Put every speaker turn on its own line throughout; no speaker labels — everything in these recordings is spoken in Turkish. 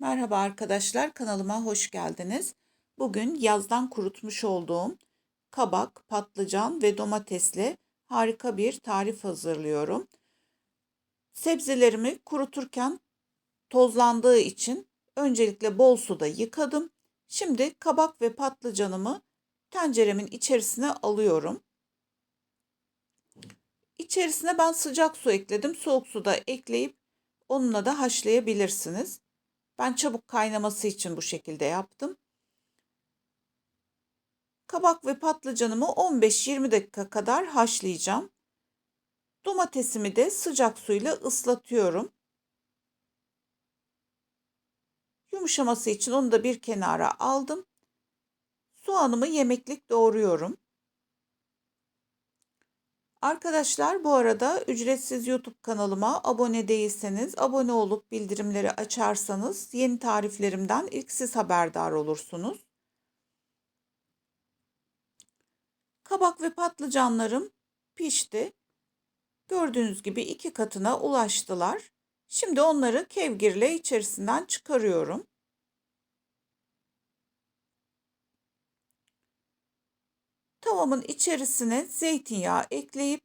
Merhaba arkadaşlar, kanalıma hoş geldiniz. Bugün yazdan kurutmuş olduğum kabak, patlıcan ve domatesle harika bir tarif hazırlıyorum. Sebzelerimi kuruturken tozlandığı için öncelikle bol suda yıkadım. Şimdi kabak ve patlıcanımı tenceremin içerisine alıyorum. İçerisine ben sıcak su ekledim. Soğuk suda ekleyip onunla da haşlayabilirsiniz. Ben çabuk kaynaması için bu şekilde yaptım. Kabak ve patlıcanımı 15-20 dakika kadar haşlayacağım. Domatesimi de sıcak suyla ıslatıyorum. Yumuşaması için onu da bir kenara aldım. Soğanımı yemeklik doğruyorum. Arkadaşlar bu arada ücretsiz YouTube kanalıma abone değilseniz abone olup bildirimleri açarsanız yeni tariflerimden ilk siz haberdar olursunuz. Kabak ve patlıcanlarım pişti. Gördüğünüz gibi iki katına ulaştılar. Şimdi onları kevgirle içerisinden çıkarıyorum. Tavamın içerisine zeytinyağı ekleyip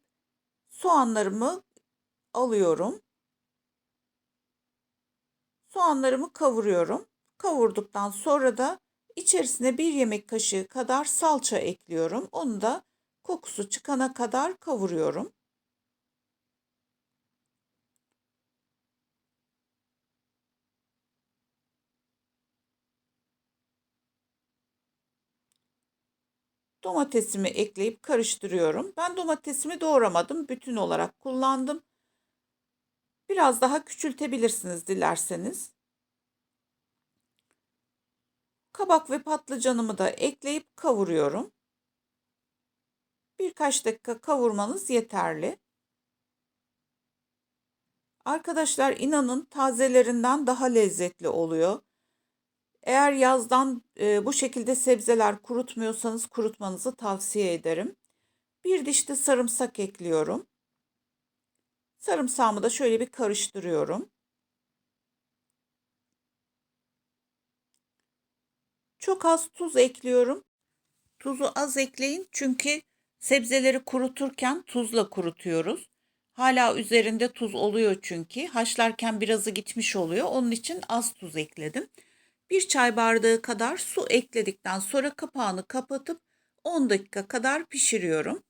soğanlarımı alıyorum. Soğanlarımı kavuruyorum. Kavurduktan sonra da içerisine bir yemek kaşığı kadar salça ekliyorum. Onu da kokusu çıkana kadar kavuruyorum. Domatesimi ekleyip karıştırıyorum. Ben domatesimi doğramadım. Bütün olarak kullandım. Biraz daha küçültebilirsiniz dilerseniz. Kabak ve patlıcanımı da ekleyip kavuruyorum. Birkaç dakika kavurmanız yeterli. Arkadaşlar inanın tazelerinden daha lezzetli oluyor. Eğer yazdan e, bu şekilde sebzeler kurutmuyorsanız kurutmanızı tavsiye ederim. Bir diş de sarımsak ekliyorum. Sarımsağımı da şöyle bir karıştırıyorum. Çok az tuz ekliyorum. Tuzu az ekleyin çünkü sebzeleri kuruturken tuzla kurutuyoruz. Hala üzerinde tuz oluyor çünkü. Haşlarken birazı gitmiş oluyor. Onun için az tuz ekledim. Bir çay bardağı kadar su ekledikten sonra kapağını kapatıp 10 dakika kadar pişiriyorum.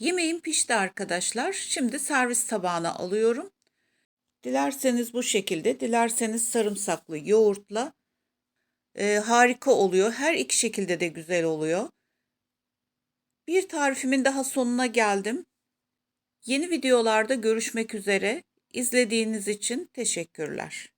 Yemeğim pişti arkadaşlar. Şimdi servis tabağına alıyorum. Dilerseniz bu şekilde, dilerseniz sarımsaklı yoğurtla e, harika oluyor. Her iki şekilde de güzel oluyor. Bir tarifimin daha sonuna geldim. Yeni videolarda görüşmek üzere. İzlediğiniz için teşekkürler.